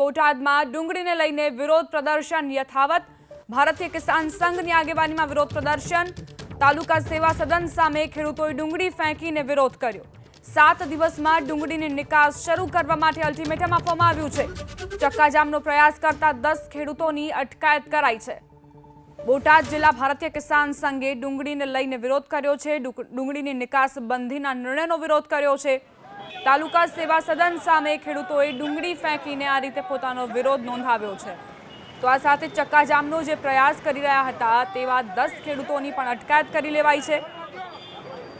બોટાદમાં ડુંગળીને લઈને વિરોધ પ્રદર્શન યથાવત. ભારતીય કિસાન સંઘની આગેવાનીમાં વિરોધ પ્રદર્શન. તાલુકા સેવા સદન સામે ખેડૂતોએ ડુંગળી ફેંકીને વિરોધ કર્યો. સાત દિવસમાં ડુંગળીની નિકાસ શરૂ કરવા માટે અલ્ટિમેટમ આપવામાં આવ્યું છે. ચક્કાજામનો પ્રયાસ કરતા દસ ખેડૂતોની અટકાયત કરાઈ છે. બોટાદ જિલ્લા ભારતીય કિસાન સંઘે ડુંગળીને લઈને વિરોધ કર્યો છે. ડુંગળીની નિકાસ બંધીના નિર્ણયનો વિરોધ કર્યો છે. તાલુકા સેવા સદન સામે ખેડૂતોએ ડુંગળી ફેંકીને આ રીતે પોતાનો વિરોધ નોંધાવ્યો છે. તો આ સાથે ચક્કાજામનો જે પ્રયાસ કરી રહ્યા હતા, તેવા દસ ખેડૂતોની પણ અટકાયત કરી લેવાઈ છે.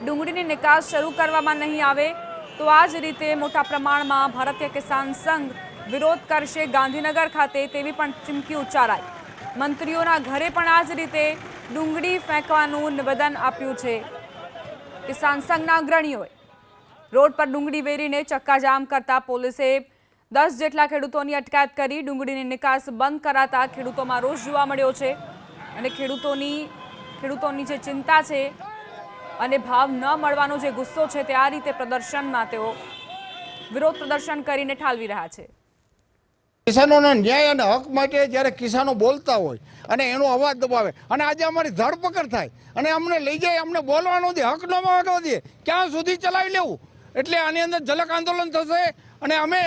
ડુંગળીની નિકાસ શરૂ કરવામાં નહીં આવે, તો આ જ રીતે મોટા પ્રમાણમાં ભારતીય કિસાન સંઘ વિરોધ કરશે ગાંધીનગર ખાતે તેવી પણ ચીમકી ઉચ્ચારાઈ. મંત્રીઓના ઘરે પણ આ જ રીતે ડુંગળી ફેંકવાનું નિવેદન આપ્યું છે. કિસાન સંઘના અગ્રણીઓએ રોડ પર ડુંગળી વેરીને ચક્કાજામ કરતા પોલીસે દસ જેટલા ખેડૂતોની અટકાયત કરી ડુંગળીની નિકાસ બંધ કરાતા ખેડૂતોમાં રોષ જોવા મળ્યો છે. અને ખેડૂતોની ખેડૂતોની જે ચિંતા છે અને ભાવ ન મળવાનો જે ગુસ્સો છે તે આ રીતે પ્રદર્શનમાં તેઓ વિરોધ પ્રદર્શન કરીને ઠાલવી રહ્યા છે. કિસાનોના ન્યાય અને હક માટે જ્યારે કિસાનો બોલતા હોય અને એનો અવાજ દબાવે, અને આજે અમારી ધરપકડ થાય, અને અમને લઈ જાય, અમને બોલવાનો દે, હક ન માગવા દે, ક્યાં સુધી ચલાવી લેવું? એટલે આની અંદર ઝલક આંદોલન થશે અને અમે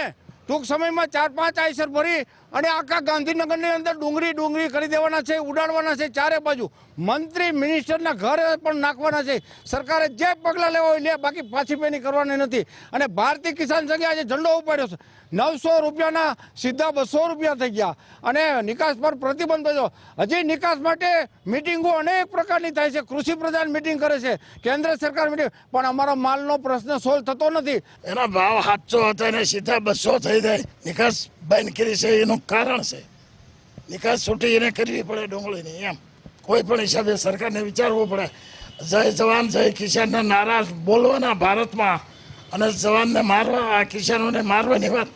ટૂંક સમયમાં ચાર પાંચ આઈસર ભરી અને આખા ગાંધીનગરની અંદર ડુંગળી ડુંગળી કરી દેવાના છે, ઉડાડવાના છે ચારે બાજુ. મંત્રી, મિનિસ્ટરના ઘરે પણ નાખવાના છે. સરકારે જે પગલાં લેવા હોય લે, બાકી પાછી પેની કરવાની નથી. અને ભારતીય કિસાન સંઘે આજે ઝંડો ઉપાડ્યો છે. નવસો રૂપિયાના સીધા બસો રૂપિયા થઈ ગયા. અને નિકાસ પર પ્રતિબંધ થયો હજી નિકાસ માટે મિટિંગો અનેક પ્રકારની થાય છે. કૃષિ પ્રધાન મિટિંગ કરે છે, કેન્દ્ર સરકાર મિટિંગ. પણ અમારો માલનો પ્રશ્ન સોલ્વ થતો નથી. એના ભાવ સાતસો હતા સીધા બસો થઈ જાય નિકાસ બંધ કરી છે, એનું કારણ છે. નિકાસ છૂટી એને કરવી પડે ડુંગળીની, એમ. કોઈ પણ હિસાબે સરકારને વિચારવું પડે. જય જવાન, જય કિસાનના નારા બોલવાના ભારતમાં અને જવાનને મારવા, આ કિસાનોને મારવાની વાત